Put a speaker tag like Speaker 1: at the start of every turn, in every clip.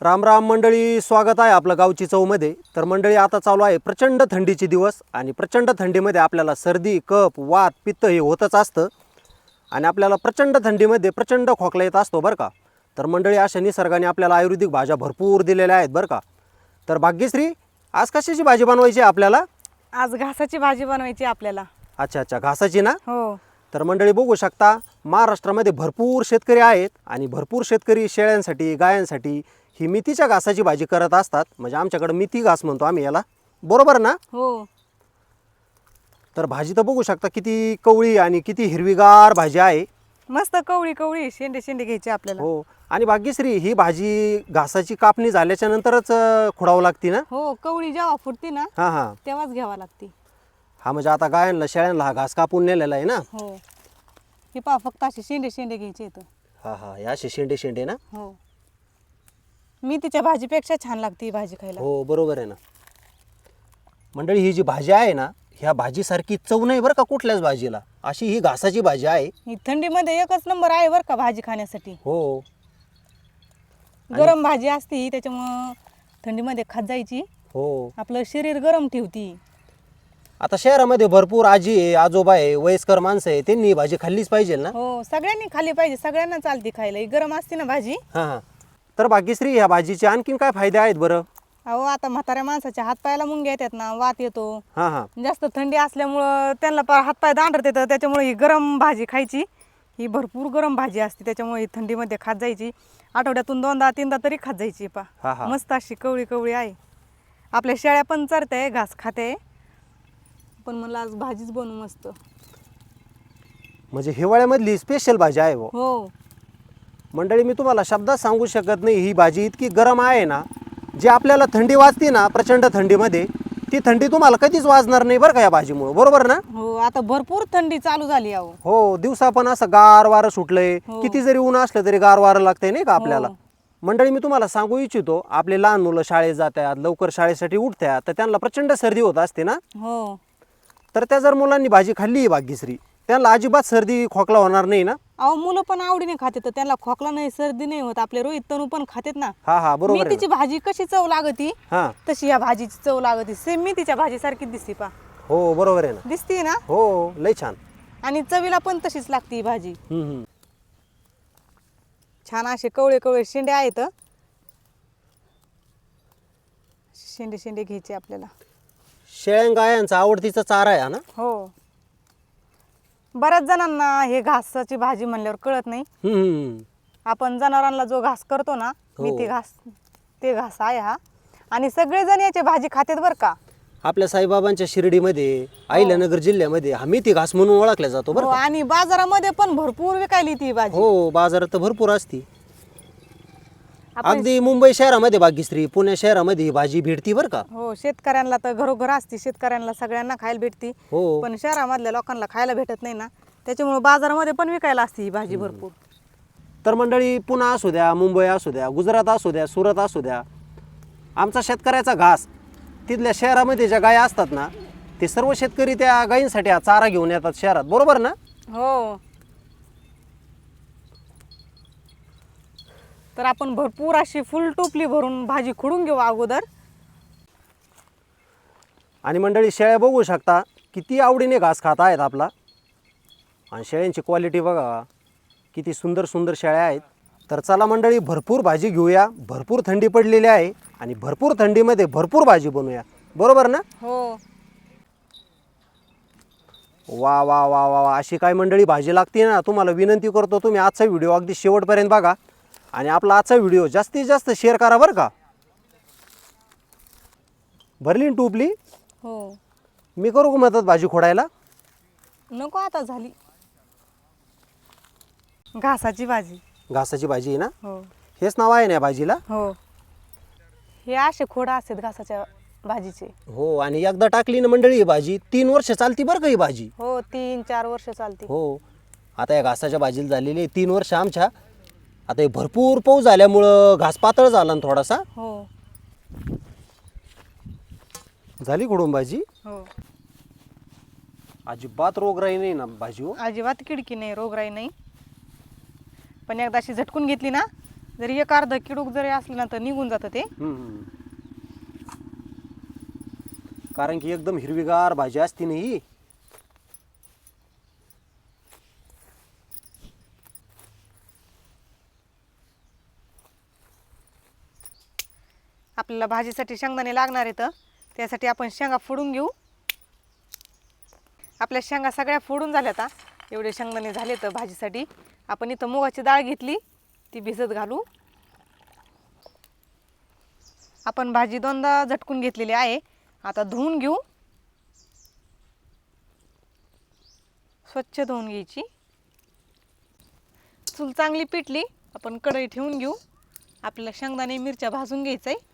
Speaker 1: राम राम मंडळी स्वागत आहे आपलं गावची चवमध्ये तर मंडळी आता चालू आहे प्रचंड थंडीचे दिवस आणि प्रचंड थंडीमध्ये आपल्याला सर्दी कप वात पित्त हे होतच असतं. आणि आपल्याला प्रचंड थंडीमध्ये प्रचंड खोकला येत असतो बरं का. तर मंडळी अशा निसर्गाने आपल्याला आयुर्वेदिक भाज्या भरपूर दिलेल्या आहेत बरं का. तर भाग्यश्री आज कशाची भाजी बनवायची आहे आपल्याला?
Speaker 2: आज घासाची भाजी बनवायची आपल्याला.
Speaker 1: अच्छा अच्छा घासाची ना?
Speaker 2: हो.
Speaker 1: तर मंडळी बघू शकता महाराष्ट्रामध्ये भरपूर शेतकरी आहेत आणि भरपूर शेतकरी शेळ्यांसाठी गायांसाठी ही मेथीच्या घासाची भाजी करत असतात. म्हणजे आमच्याकडे मेथी घास म्हणतो आम्ही याला. बरोबर ना?
Speaker 2: हो.
Speaker 1: तर भाजी तर बघू शकता किती कवळी आणि किती हिरवीगार भाजी आहे.
Speaker 2: मस्त कवळी कवळी शेंडे शेंडे घ्यायचे आपल्याला.
Speaker 1: हो. आणि भाग्यश्री ही भाजी घासाची कापणी झाल्याच्या नंतरच खुडावं लागते ना?
Speaker 2: हो कवळी जेव्हा फुटते ना
Speaker 1: हां हां.
Speaker 2: तेव्हाच घ्यावा लागते.
Speaker 1: हा म्हणजे आता गायांना शेळ्यांना हा घास कापून नेलेला आहे ना?
Speaker 2: हो. हे पहा फक्त असे शेंडे शेंडे घ्यायचे इथं.
Speaker 1: हा हा. या असे शेंडे शेंडे ना?
Speaker 2: हो. मी तिच्या भाजीपेक्षा छान लागते ही भाजी खायला.
Speaker 1: हो बरोबर आहे ना. मंडळी ही जी भाजी आहे ना ह्या भाजीसारखी चव नाही बरं का कुठल्याच भाजीला. अशी ही घासाची भाजी आहे.
Speaker 2: ही थंडीमध्ये एकच नंबर आहे बरं का भाजी खाण्यासाठी.
Speaker 1: हो.
Speaker 2: गरम भाजी असते ही त्याच्यामुळं थंडीमध्ये खात जायची.
Speaker 1: हो.
Speaker 2: आपलं शरीर गरम ठेवती.
Speaker 1: आता शहरामध्ये भरपूर आजी आहे आजोबा आहे वयस्कर माणसं आहे त्यांनी ही भाजी खाल्लीच पाहिजे ना?
Speaker 2: हो सगळ्यांनी खाली पाहिजे सगळ्यांना चालते खायला. ही गरम असते ना भाजी.
Speaker 1: हां हां. तर भाग्यश्री ह्या भाजीचे आणखीन काय फायदे आहेत बरं?
Speaker 2: अहो आता म्हाताऱ्या माणसाच्या हातपायाला मुंग्या येतात ना वात येतो.
Speaker 1: हां हां.
Speaker 2: जास्त थंडी असल्यामुळं त्यांना पार हातपाय दांडत येतं त्याच्यामुळे ही गरम भाजी खायची. ही भरपूर गरम भाजी असते त्याच्यामुळे ही थंडीमध्ये खात जायची. आठवड्यातून दोनदा तीनदा तरी खात जायची
Speaker 1: हा,
Speaker 2: पा.
Speaker 1: हा.
Speaker 2: मस्त अशी कवळी कवळी आहे. आपल्या शेळ्या पण चरते घास खाते. पण मला आज भाजीच बनवू मस्त.
Speaker 1: म्हणजे हिवाळ्यामधली स्पेशल भाजी आहे हो.
Speaker 2: हो.
Speaker 1: मंडळी मी तुम्हाला शब्दात सांगू शकत नाही ही भाजी इतकी गरम आहे ना जी आपल्याला थंडी वाजते ना प्रचंड थंडीमध्ये ती थंडी तुम्हाला कधीच वाजणार नाही बरं का या भाजीमुळं. बरोबर ना?
Speaker 2: हो आता भरपूर थंडी चालू झाली अहो.
Speaker 1: हो दिवसा पण असं गार वारं सुटलंय.
Speaker 2: हो.
Speaker 1: किती जरी ऊन असलं तरी गार वारं लागतंय नाही का आपल्याला?
Speaker 2: हो.
Speaker 1: मंडळी मी तुम्हाला सांगू इच्छितो आपले लहान मुलं शाळेत जातात लवकर शाळेसाठी उठतात तर त्यांना प्रचंड सर्दी होत असते ना?
Speaker 2: हो.
Speaker 1: तर त्या जर मुलांनी भाजी खाल्ली ही भाग्यश्री त्यांना अजिबात सर्दी खोकला होणार नाही ना?
Speaker 2: अहो मुलं पण आवडीने खाते तर त्यांना खोकला नाही सर्दी नाही होत. आपले रोहित तनू पण खातेत ना.
Speaker 1: हा हा बरोबर आहे.
Speaker 2: मेथीची भाजी कशी चव लागती?
Speaker 1: हा.
Speaker 2: तशी या भाजीची चव लागती. सेम मेथीच्या भाजी सारखी दिसते पा
Speaker 1: हो बरोबर आहे ना.
Speaker 2: दिसते ना?
Speaker 1: हो लय छान.
Speaker 2: आणि चवीला पण तशीच लागते ही भाजी.
Speaker 1: हम्म, हम्म.
Speaker 2: छान असे कवळे कवळे शेंडे आहेत. शेंडे शेंडे घ्यायचे आपल्याला.
Speaker 1: शेळ्या गायांचा आवडतीचा चारा आहे हा ना?
Speaker 2: हो. बऱ्याच जणांना हे घासाची भाजी म्हणल्यावर कळत नाही.
Speaker 1: हम्म.
Speaker 2: आपण जनावरांना जो घास करतो ना
Speaker 1: हो.
Speaker 2: मेथी घास ते घास आहे हा. आणि सगळेजण याची भाजी खातेत बरं का?
Speaker 1: आपल्या साईबाबांच्या शिर्डीमध्ये अहिल्यानगर जिल्ह्यामध्ये हा मेथी घास म्हणून ओळखला जातो बरं
Speaker 2: हो,
Speaker 1: का?
Speaker 2: आणि बाजारामध्ये पण भरपूर विकायली ती भाजी.
Speaker 1: हो बाजारात तर भरपूर असती.
Speaker 2: आपण
Speaker 1: अगदी मुंबई शहरामध्ये भाग्यश्री पुणे शहरामध्ये ही भाजी भेटती बरं का?
Speaker 2: हो शेतकऱ्यांना तर घरोघर असते शेतकऱ्यांना सगळ्यांना खायला भेटते.
Speaker 1: हो.
Speaker 2: पण शहरामधल्या लोकांना खायला भेटत नाही ना. त्याच्यामुळे बाजारामध्ये पण विकायला असते ही भाजी भरपूर.
Speaker 1: तर मंडळी पुणे असू द्या मुंबई असू द्या गुजरात असू द्या सुरत असू द्या आमचा शेतकऱ्याचा घास तिथल्या शहरामध्ये ज्या गाय असतात ना ते सर्व शेतकरी त्या गायींसाठी हा चारा घेऊन येतात शहरात. बरोबर ना?
Speaker 2: हो. तर आपण भरपूर अशी फुल टोपली भरून भाजी खुडून घेऊ अगोदर.
Speaker 1: आणि मंडळी शेळ्या बघू शकता किती आवडीने घास खात आहेत आपला. आणि शेळ्यांची क्वालिटी बघा किती सुंदर सुंदर शेळ्या आहेत. तर चला मंडळी भरपूर भाजी घेऊया भरपूर थंडी पडलेली आहे आणि भरपूर थंडीमध्ये भरपूर भाजी बनवूया. बरोबर ना?
Speaker 2: हो.
Speaker 1: वा वा वा वा वा. अशी काय मंडळी भाजी लागते ना तुम्हाला विनंती करतो तुम्ही आजचा व्हिडिओ अगदी शेवटपर्यंत बघा. आणि आपला आजचा व्हिडिओ जास्तीत जास्त शेअर करा बरं का. भरली ना टूपली?
Speaker 2: हो.
Speaker 1: मी करू का मदत भाजी खोडायला?
Speaker 2: नको आता झाली. घासाची भाजी.
Speaker 1: घासाची भाजी आहे ना?
Speaker 2: हो.
Speaker 1: हेच नाव आहे ना या भाजीला?
Speaker 2: हो. हे असे खोडा असतात घासाच्या भाजीचे.
Speaker 1: हो आणि एकदा टाकली ना मंडळी ही भाजी तीन वर्ष चालती बरं का ही भाजी?
Speaker 2: हो तीन चार वर्ष चालते.
Speaker 1: हो. आता या घासाच्या भाजीला झालेली आहे तीन वर्ष आमच्या. आता हे भरपूर पाऊस झाल्यामुळं घास पातळ झाला ना थोडासा.
Speaker 2: हो.
Speaker 1: झाली खोडून भाजी?
Speaker 2: हो.
Speaker 1: अजिबात रोगराई नाही ना भाजी हो.
Speaker 2: अजिबात किडकी नाही रोगराई नाही. पण एकदा अशी झटकून घेतली ना जरी एक अर्ध किडूक जरी असलं ना तर निघून जातं ते.
Speaker 1: हम्म. कारण की एकदम हिरवीगार भाजी असती ना ही.
Speaker 2: आपल्याला भाजीसाठी शेंगदाणे लागणार आहेत त्यासाठी आपण शेंगा फोडून घेऊ. आपल्या शेंगा सगळ्या फोडून झाल्या आता एवढे शेंगदाणे झाले तर भाजीसाठी. आपण इथं मुगाची डाळ घेतली ती भिजत घालू. आपण भाजी दोनदा झटकून घेतलेली आहे. आता धुवून घेऊ. स्वच्छ धुवून घ्यायची. चूल चांगली पिटली आपण कढई ठेवून घेऊ. आपल्याला शेंगदाणे मिरच्या भाजून घ्यायचं आहे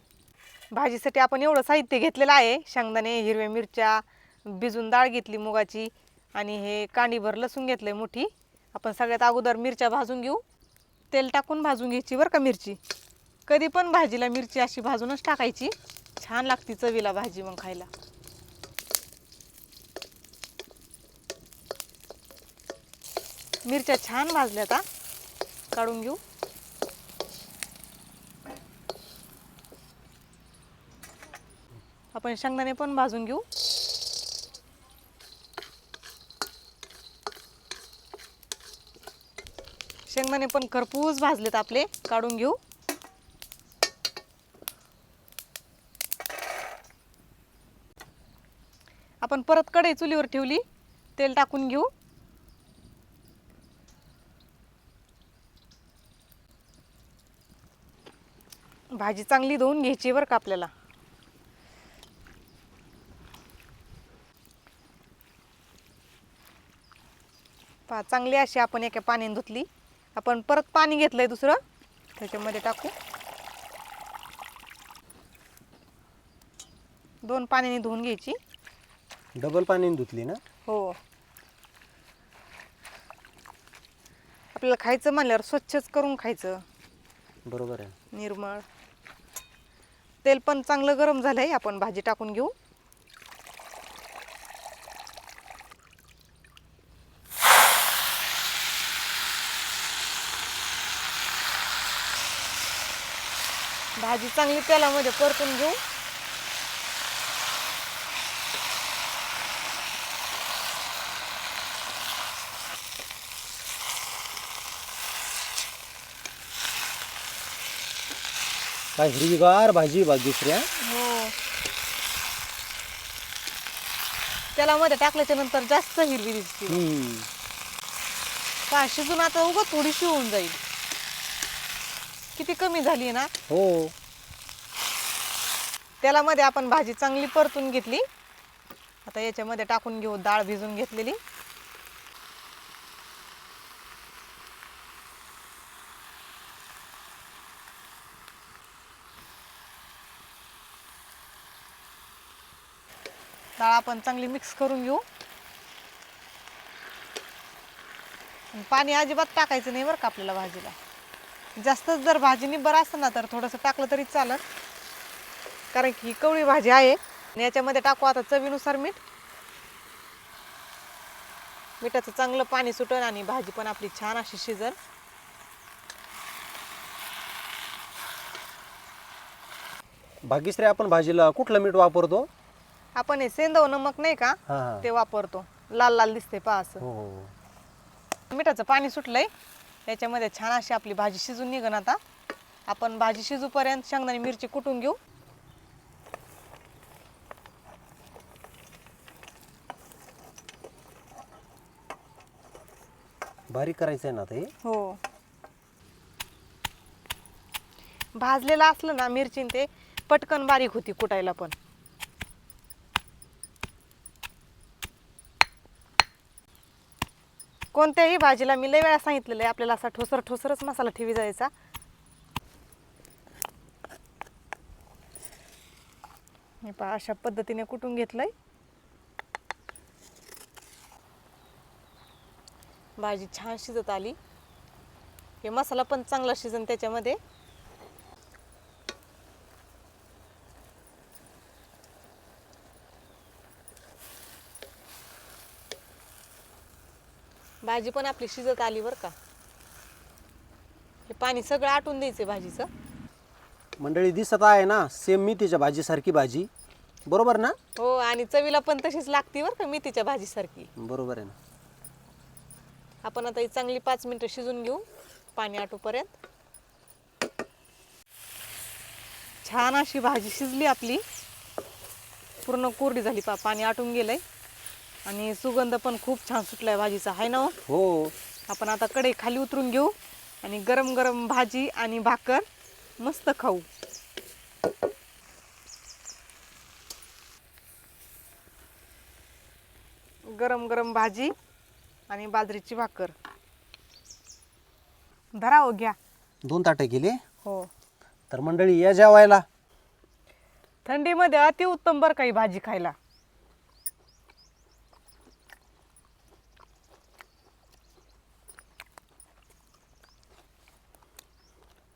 Speaker 2: भाजीसाठी आपण एवढं साहित्य घेतलेलं आहे. शेंगदाणे हिरव्या मिरच्या भिजून डाळ घेतली मुगाची आणि हे कांडीभर लसूण घेतलं आहे मोठी. आपण सगळ्यात अगोदर मिरच्या भाजून घेऊ. तेल टाकून भाजून घ्यायची बरं का मिरची. कधी पण भाजीला मिरची अशी भाजूनच टाकायची. छान लागती चवीला भाजी मग खायला. मिरच्या छान भाजल्या आता काढून घेऊ. आपण शेंगदाणे पण भाजून घेऊ. शेंगदाणे पण खरपूस भाजलेत आपले काढून घेऊ. आपण परत कढई चुलीवर ठेवली तेल टाकून घेऊ. भाजी चांगली धुवून घ्यायची बरं का आपल्याला. पहा चांगली अशी आपण एका पाण्याने धुतली. आपण परत पाणी घेतलंय दुसरं. त्याच्यामध्ये टाकू. दोन पाण्याने धुवून घ्यायची.
Speaker 1: डबल पाण्याने धुतली ना?
Speaker 2: हो. आपल्याला खायचं म्हणल्यावर स्वच्छच करून खायचं.
Speaker 1: बरोबर आहे.
Speaker 2: निर्मळ. तेल पण चांगलं गरम झालंय. आपण भाजी टाकून घेऊ. भाजी चांगली तेलामध्ये परतून घेऊ.
Speaker 1: काय हिरवीगार भाजी आहे बा दुसऱ्या?
Speaker 2: हो. तेलामध्ये टाकल्याच्या नंतर जास्त हिरवी दिसते.
Speaker 1: हम्म.
Speaker 2: का शिजून आता उगा थोडीशी होऊन जाईल. किती कमी झाली ना?
Speaker 1: हो.
Speaker 2: तेलामध्ये आपण भाजी चांगली परतून घेतली. आता याच्यामध्ये टाकून घेऊ डाळ भिजून घेतलेली. डाळ आपण चांगली मिक्स करून घेऊ. पाणी अजिबात टाकायचं नाही बरं का आपल्याला भाजीला. जास्तच जर भाजी निब्बर असतं ना तर थोडंसं टाकलं तरी चालत कारण की कवळी भाजी आहे. आणि याच्यामध्ये टाकू आता चवीनुसार मीठ. मिठाचं चांगलं पाणी सुटन आणि भाजी पण आपली छान अशी शिजल
Speaker 1: भाग्यश्री आपण भाजीला कुठलं मीठ वापरतो?
Speaker 2: आपण हे सेंदव नमक नाही का?
Speaker 1: हा हा.
Speaker 2: ते वापरतो. लाल लाल दिसते पहा असं.
Speaker 1: हो हो.
Speaker 2: मिठाचं पाणी सुटलंय. याच्यामध्ये छान अशी आपली भाजी शिजून निघन आता. आपण भाजी शिजूपर्यंत शेंगदाणे मिरची कुटून घेऊ.
Speaker 1: बारीक करायचं आहे ना आता हे?
Speaker 2: भाजलेलं असलं ना मिरची ते पटकन बारीक होती कुटायला पण. कोणत्याही भाजीला मी लय वेळा सांगितलेलं आहे आपल्याला असा ठोसर ठोसरच मसाला ठेवी जायचा. मी पहा अशा पद्धतीने कुटून घेतलंय. भाजी छान शिजत आली. हे मसाला पण चांगला शिजन त्याच्यामध्ये. भाजी पण आपली शिजत आली बरं का. हे पाणी सगळं आटून द्यायचं भाजीचं.
Speaker 1: मंडळी दिसत आहे ना सेम मेथीच्या भाजीसारखी भाजी. बरोबर ना?
Speaker 2: हो आणि चवीला पण तशीच लागते बरं का मेथीच्या भाजीसारखी.
Speaker 1: बरोबर आहे ना.
Speaker 2: आपण आता ही चांगली पाच मिनिटं शिजून घेऊ पाणी आटूपर्यंत. छान अशी भाजी शिजली आपली. पूर्ण कोरडी झाली पा पाणी आटून गेलंय. आणि सुगंध पण खूप छान सुटलाय भाजीचा आहे ना हो?
Speaker 1: हो.
Speaker 2: आपण आता कडे खाली उतरून घेऊ आणि गरम गरम भाजी आणि भाकर मस्त खाऊ. गरम गरम भाजी आणि बाजरीची भाकर. धरा हो घ्या.
Speaker 1: दोन ताटं गेले
Speaker 2: हो.
Speaker 1: तर मंडळी या जेवायला.
Speaker 2: थंडीमध्ये अतिउत्तम बरं काही भाजी खायला?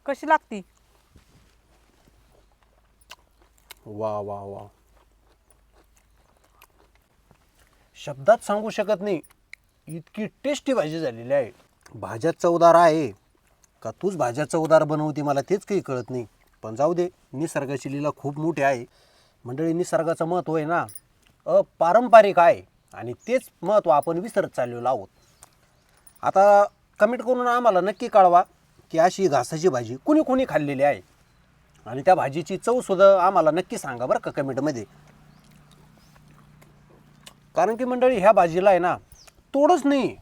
Speaker 2: कशी लागती?
Speaker 1: वा वा वा. शब्दात सांगू शकत नाही. इतकी टेस्टी भाजी झालेली आहे. भाज्या चवदार आहे. का तूच भाज्या चवदार बनवते मला तेच काही कळत नाही. पण जाऊ दे निसर्गाची लीला खूप मोठी आहे. मंडळी निसर्गाचं महत्त्व आहे ना? अपारंपरिक आहे. आणि तेच महत्त्व आपण विसरत चाललेलो आहोत. आता कमेंट करून आम्हाला नक्की कळवा. की अशी घासाची भाजी कुणी कुणी खाल्लेली आहे? आणि त्या भाजीची चवसुद्धा आम्हाला नक्की सांगा बरं का कमेंटमध्ये. कारण की मंडळी ह्या भाजीला आहे ना तोडच नाही.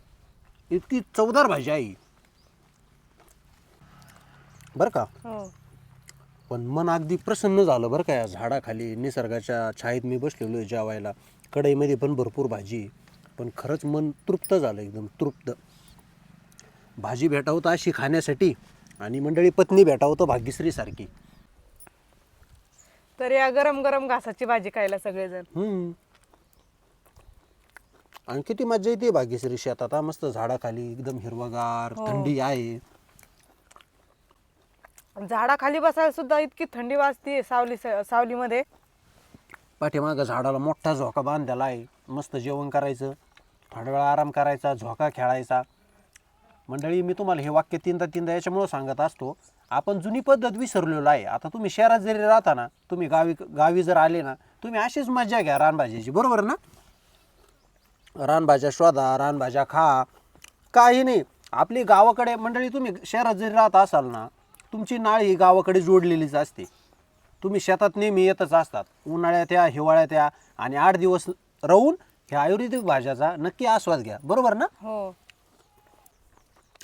Speaker 1: इतकी चवदार भाजी आहे. बरं का?
Speaker 2: हो.
Speaker 1: पण मन अगदी प्रसन्न झालं बरं का या झाडाखाली निसर्गाच्या छायेत मी बसलेलो आहे जेवायला. कढईमध्ये पण भरपूर भाजी. पण खरंच मन तृप्त झालं एकदम तृप्त. भाजी भेटावतं अशी खाण्यासाठी आणि मंडळी पत्नी भेटावतं भाग्यश्रीसारखी.
Speaker 2: तर या गरम गरम घासाची भाजी खायला सगळेजण.
Speaker 1: हम्म. आणि किती मजा येते भाग्यश्री शेतात. हा मस्त झाडाखाली एकदम हिरवगार
Speaker 2: हो.
Speaker 1: थंडी आहे.
Speaker 2: झाडाखाली बसायला सुद्धा इतकी थंडी वाजते सावली सावलीमध्ये.
Speaker 1: पाठीमागं झाडाला मोठा झोका बांधलेला आहे. मस्त जेवण करायचं. थोडा वेळ आराम करायचा झोका खेळायचा. मंडळी मी तुम्हाला हे वाक्य तीनदा तीनदा याच्यामुळं सांगत असतो. आपण जुनी पद्धत विसरलेलो आहे. आता तुम्ही शहरात जरी राहता ना तुम्ही गावी गावी जर आले ना तुम्ही अशीच मजा घ्या रानभाज्याची. बरोबर ना? रानभाज्या शोधा रानभाज्या खा. काही नाही. आपली गावाकडे मंडळी तुम्ही शहरात जरी राहत असाल ना तुमची नाळी गावाकडे जोडलेलीच असते. तुम्ही शेतात नेहमी येतच असतात. उन्हाळ्यात या हिवाळ्यात या आणि आठ दिवस राहून ह्या आयुर्वेदिक भाज्याचा नक्की आस्वाद घ्या. बरोबर ना?
Speaker 2: हो.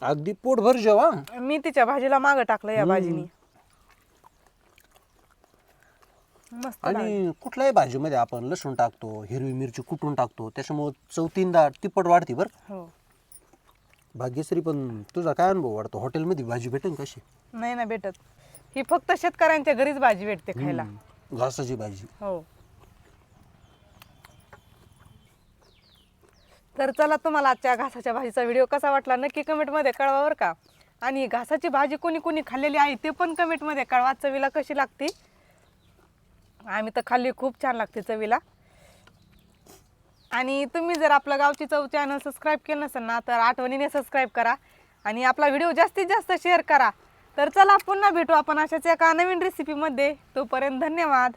Speaker 1: अगदी पोटभर जेवा
Speaker 2: मी तिच्या भाजीला मागं टाकलं या भाजीनी. मस्त.
Speaker 1: आणि कुठल्याही भाजीमध्ये आपण लसूण टाकतो हिरवी मिरची कुटून टाकतो त्याच्यामुळं चौतीनदा तिप्पट वाढते बरं.
Speaker 2: हो.
Speaker 1: भाग्यश्री पण तुझा काय अनुभव वाढतो? हॉटेलमध्ये भाजी भेटेल कशी?
Speaker 2: नाही ना भेटत. ही फक्त शेतकऱ्यांच्या घरीच भाजी भेटते खायला.
Speaker 1: घासाची भाजी.
Speaker 2: हो. तर चला तुम्हाला आजच्या घासाच्या भाजीचा व्हिडिओ कसा वाटला नक्की कमेंटमध्ये कळवा बरं का. आणि घासाची भाजी कोणी कोणी खाल्लेली आहे ते पण कमेंटमध्ये कळवा चवीला कशी लागते. आम्ही तर खाल्ली खूप छान लागते चवीला. आणि तुम्ही जर आपलं गावची चव चॅनल सबस्क्राईब केलं नसेल ना तर आठवणीने सबस्क्राईब करा. आणि आपला व्हिडिओ जास्तीत जास्त शेअर करा. तर चला पुन्हा भेटू आपण अशाच एका नवीन रेसिपीमध्ये तोपर्यंत धन्यवाद.